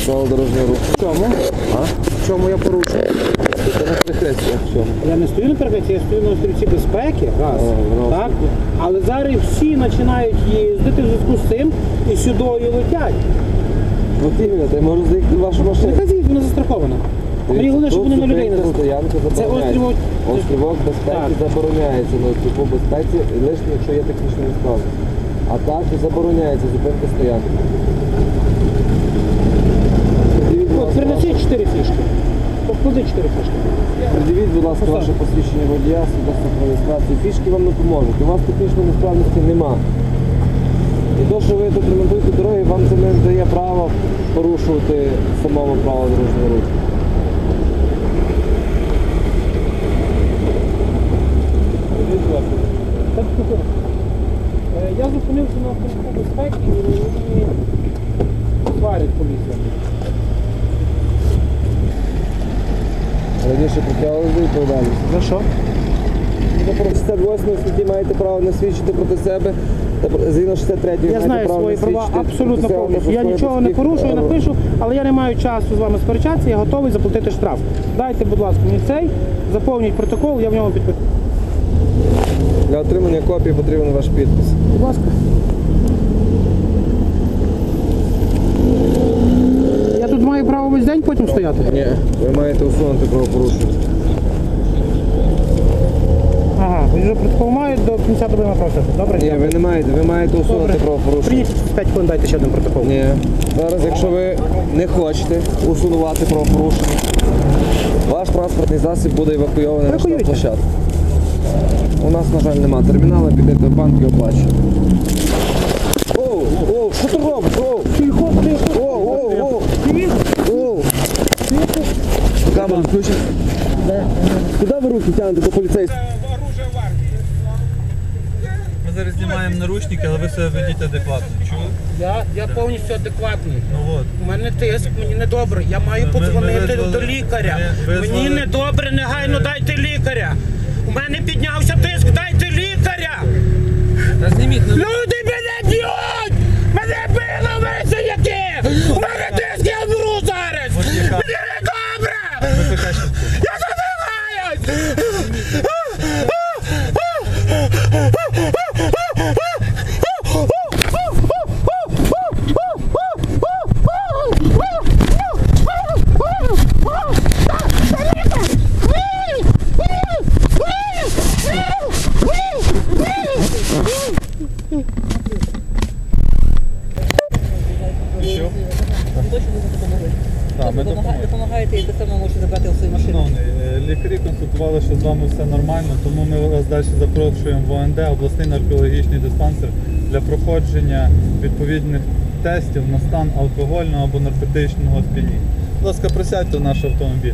Правила дорожнього руху. В чому? А? В чому я порушую? Це на прихресті, в чому? Я не стою на перекресті, я стою на острівці безпеки. Раз. О, раз. так? Але зараз всі починають їздити в зв'язку з цим і сюди летять. От іменно, та й можу заїхати в вашу машину. Нехай з'їздять, вона застрахована. Мені головне, щоб вони на людей не стоянка Це острівок. Острівок безпеки забороняється на острівку безпеці, лише якщо є технічна несправність. А так забороняється зупинка стоянки. Придивіть, будь От, ласка, принеси чотири фішки. Поклади чотири фішки. Придивіть, будь ласка, ваше посвідчення водія, свідоцтво про реєстрацію. Фішки вам не поможуть. У вас технічної несправності нема. І то, що ви тут ремонтуєте дороги, вам це не дає право порушувати самого правила дорожнього руху. Так, е, Я зупинився на острівку безпеки і мені сварять поліція. Раніше притягували до відповідальності. За що? Про 68 статті маєте право не свідчити проти себе. Згідно 63 Я знаю свої права абсолютно повністю. Я нічого не порушую, напишу, але я не маю часу з вами сперечатися, я готовий заплатити штраф. Дайте, будь ласка, мені цей, заповніть протокол, я в ньому підпишу. Для отримання копії потрібен ваш підпис. Будь ласка. Я тут маю право весь день потім стояти. Ні, ви маєте усунути правопорушення. Ага, ви вже протокол мають до кінця доби на процесу. Добре? Ні, ви не маєте, ви маєте усунути Добре. правопорушення. Приїдьте 5 хвилин, дайте ще один протокол. Ні. Зараз, якщо ви не хочете усунувати правопорушення, ваш транспортний засіб буде евакуйований на Евакуюйте. площадку. У нас, на жаль, немає терміналу, підете в банк і оплачуєте. Оу, оу, що ти робиш? Оу, тихо. оу, оу, оу, Тихо. оу. Камеру включить. Куди ви руки тягнете до поліцейського? Ми зараз знімаємо наручники, але ви себе ведіть адекватно. Чули? Я, я повністю адекватний. Ну от. У мене тиск, мені не добре. Я маю Ми- ми подзвонити визвали- до лікаря. ми визвали- Мені не добре, негайно дайте лікаря. У мене піднявся тиск, дайте лікаря. Що? Так, ми допоможемо. Допомагаєте і так само можете забрати у свою машину. Шановний, е, лікарі констатували, що з вами все нормально, тому ми вас далі запрошуємо в ОНД, обласний наркологічний диспансер, для проходження відповідних тестів на стан алкогольного або наркотичного сп'яніння. Будь ласка, присядьте в наш автомобіль.